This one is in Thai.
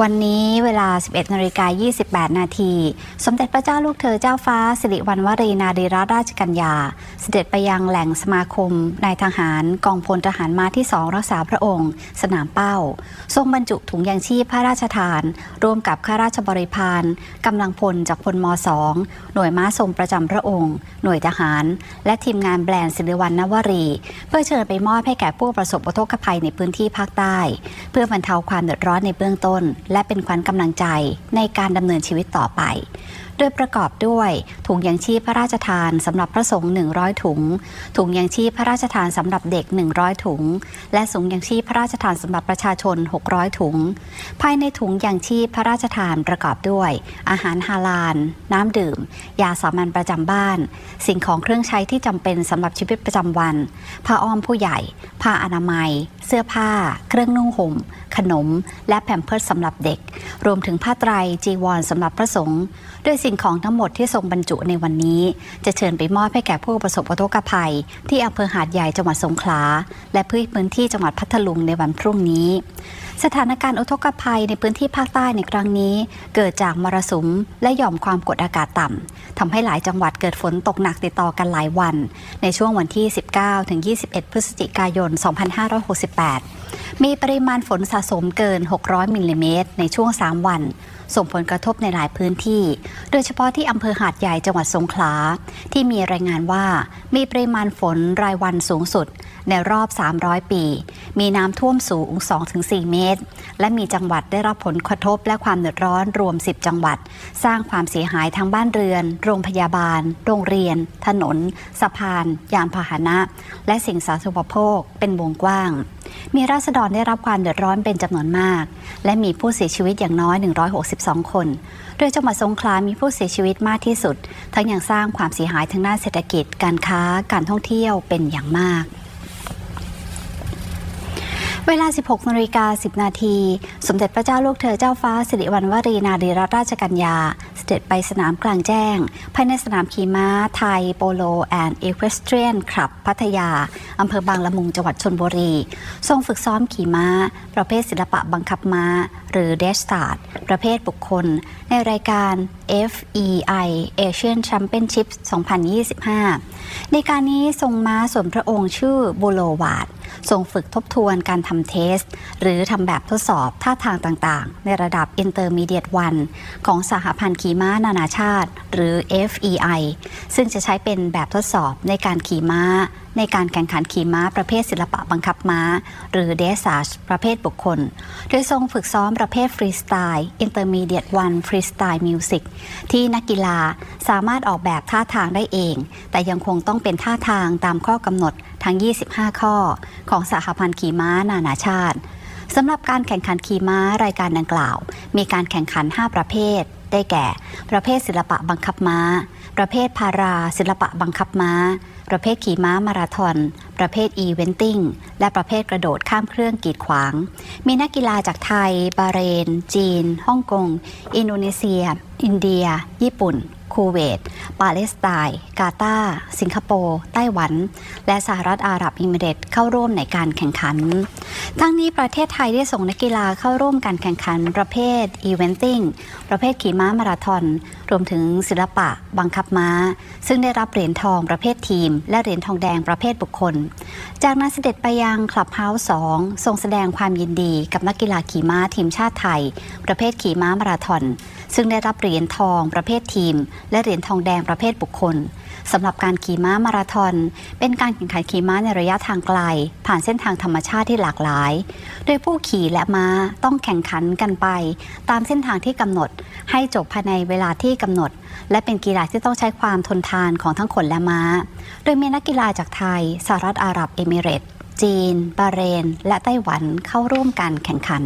วันนี้เวลา 11นาฬิกา28 นาที สมเด็จพระเจ้าลูกเธอเจ้าฟ้า สิริวัณวรีนารีรัตราชกัญญา เสด็จไปยังแหล่งสมาคมนายทหารกองพลทหารมาที่สองรักษาพระองค์ สนามเป้า ทรงบรรจุถุงยางชีพพระราชทาน ร่วมกับข้าราชบริพารกำลังพลจากพลมสองหน่วยม้าทรงประจำพระองค์ หน่วยทหาร และทีมงานแบรนด์สิริวัณนวรี เพื่อเชิญไปมอบให้แก่ผู้ประสบอุทกภัยในพื้นที่ภาคใต้ เพื่อบรรเทาความเดือดร้อนในเบื้องต้นและเป็นขวัญกำลังใจในการดำเนินชีวิตต่อไปโดยประกอบด้วย ถุงยางชีพพระราชทานสำหรับพระสงฆ์100 ถุง ถุงยางชีพพระราชทานสำหรับเด็ก 100 ถุง และถุงยางชีพพระราชทานสำหรับประชาชน 600 ถุง ภายในถุงยางชีพพระราชทานประกอบด้วย อาหารฮาลาล น้ำดื่ม ยาสามัญประจำบ้าน สิ่งของเครื่องใช้ที่จำเป็นสำหรับชีวิตประจำวัน ผ้าอ้อมผู้ใหญ่ ผ้าอนามัย เสื้อผ้า เครื่องนุ่งห่ม ขนม และแผ่มเพิร์สสำหรับเด็ก รวมถึงผ้าไตรจีวรสำหรับพระสงฆ์โดยสิ่งของทั้งหมดที่ทรงบรรจุในวันนี้ จะเชิญไปมอบให้แก่ผู้ประสบอุทกภัย ที่อำเภอหาดใหญ่จังหวัดสงขลา และพื้นที่จังหวัดพัทลุงในวันพรุ่งนี้ สถานการณ์อุทกภัยในพื้นที่ภาคใต้ในครั้งนี้ เกิดจากมรสุมและหย่อมความกดอากาศต่ำทำให้หลายจังหวัดเกิดฝนตกหนักติดต่อกันหลายวัน ในช่วงวันที่ 19-21 พฤศจิกายน 2568 มีปริมาณฝนสะสมเกิน 600มิลลิเมตรในช่วง 3 วัน ส่งผลกระทบในหลายพื้นที่ โดยเฉพาะที่อำเภอหาดใหญ่จังหวัดสงขลา ที่มีรายงานว่ามีปริมาณฝนรายวันสูงสุด ในรอบ 300 ปี มีน้ำท่วมสูง 2-4 เมตร และมีจังหวัดได้รับผลกระทบและความเดือดร้อนรวม 10 จังหวัด สร้างความเสียหายทางบ้านเรือน โรงพยาบาล โรงเรียน ถนน สะพาน ยานพาหนะ และสิ่งสาธารณูปโภคเป็นวงกว้าง มีราษฎรได้รับความเดือดร้อนเป็นจำนวนมาก และมีผู้เสียชีวิตอย่างน้อย 162 คน โดยจังหวัดสงขลามีผู้เสียชีวิตมากที่สุด ทั้งยังสร้างความเสียหายทางด้านเศรษฐกิจ การค้า การท่องเที่ยวเป็นอย่างมากเวลา 16นาฬิกา10 นาที สมเด็จพระเจ้าลูกเธอเจ้าฟ้าสิริวัณวรีนารีรัตนราชกัญญา เสด็จไปสนามกลางแจ้ง ภายในสนามขี่ม้าไทย โปโล แอนด์เอควสเทรียนคลับ พัทยา อำเภอบางละมุงจังหวัดชนบุรี ทรงฝึกซ้อมขี่ม้า ประเภทศิลปะบังคับม้า หรือเดสตาร์ดประเภทบุคคล ในรายการ FEI Asian Championship 2025 ในการนี้ทรงม้าส่วนพระองค์ชื่อบูโลวาดทรงฝึกทบทวนการทำเทส หรือทำแบบทดสอบท่าทางต่างๆ ในระดับ Intermediate 1 ของสหพันธ์ขี่ม้านานาชาติ หรือ FEI ซึ่งจะใช้เป็นแบบทดสอบในการขี่ม้า ในการแข่งขันขี่ม้าประเภทศิลปะบังคับม้า หรือ d e s a g e ประเภทบุคคล โดยทรงฝึกซ้อมประเภทฟรีสไตล์ Intermediate 1 Freestyle Music ที่นักกีฬาสามารถออกแบบท่าทางได้เอง แต่ยังคงต้องเป็นท่าทางตามข้อกำหนดทั้ง 25 ข้อ ของสหพันธ์ขี่ม้านานาชาติสำหรับการแข่งขันขี่ม้ารายการดังกล่าว มีการแข่งขัน 5 ประเภท ได้แก่ ประเภทศิลปะบังคับม้า ประเภทพาราศิลปะบังคับม้า ประเภทขี่ม้ามาราธอน ประเภทอีเวนติ้ง และประเภทกระโดดข้ามเครื่องกีดขวาง มีนักกีฬาจากไทย บาเรน จีน ฮ่องกง อินโดนีเซีย อินเดีย ญี่ปุ่น คูเวต ปาเลสไตน์กาตาร์สิงคโปร์ไต้หวัน และสหรัฐอาหรับอิมิเรตส์เข้าร่วมในการแข่งขัน ทั้งนี้ประเทศไทยได้ส่งนักกีฬาเข้าร่วมการแข่งขันประเภทอีเวนติ้งประเภทขี่ม้ามาราธอน รวมถึงศิลปะ บังคับม้า ซึ่งได้รับเหรียญทองประเภททีม และเหรียญทองแดงประเภทบุคคล จากนั้นเสด็จไปยังคลับเฮาส์2ทรงแสดงความยินดีกับนักกีฬาขี่ม้าทีมชาติไทย ประเภทขี่ม้ามาราธอน ซึ่งได้รับเหรียญทองประเภททีม และเหรียญทองแดงประเภทบุคคลสำหรับการขี่ม้ามาราธอน เป็นการแข่งขันขี่ม้าในระยะทางไกล ผ่านเส้นทางธรรมชาติที่หลากหลาย โดยผู้ขี่และม้าต้องแข่งขันกันไป ตามเส้นทางที่กำหนด ให้จบภายในเวลาที่กำหนด และเป็นกีฬาที่ต้องใช้ความทนทานของทั้งคนและม้า โดยมีนักกีฬาจากไทย สหรัฐอาหรับเอมิเรตส์จีน บาเรน และไต้หวันเข้าร่วมการแข่งขัน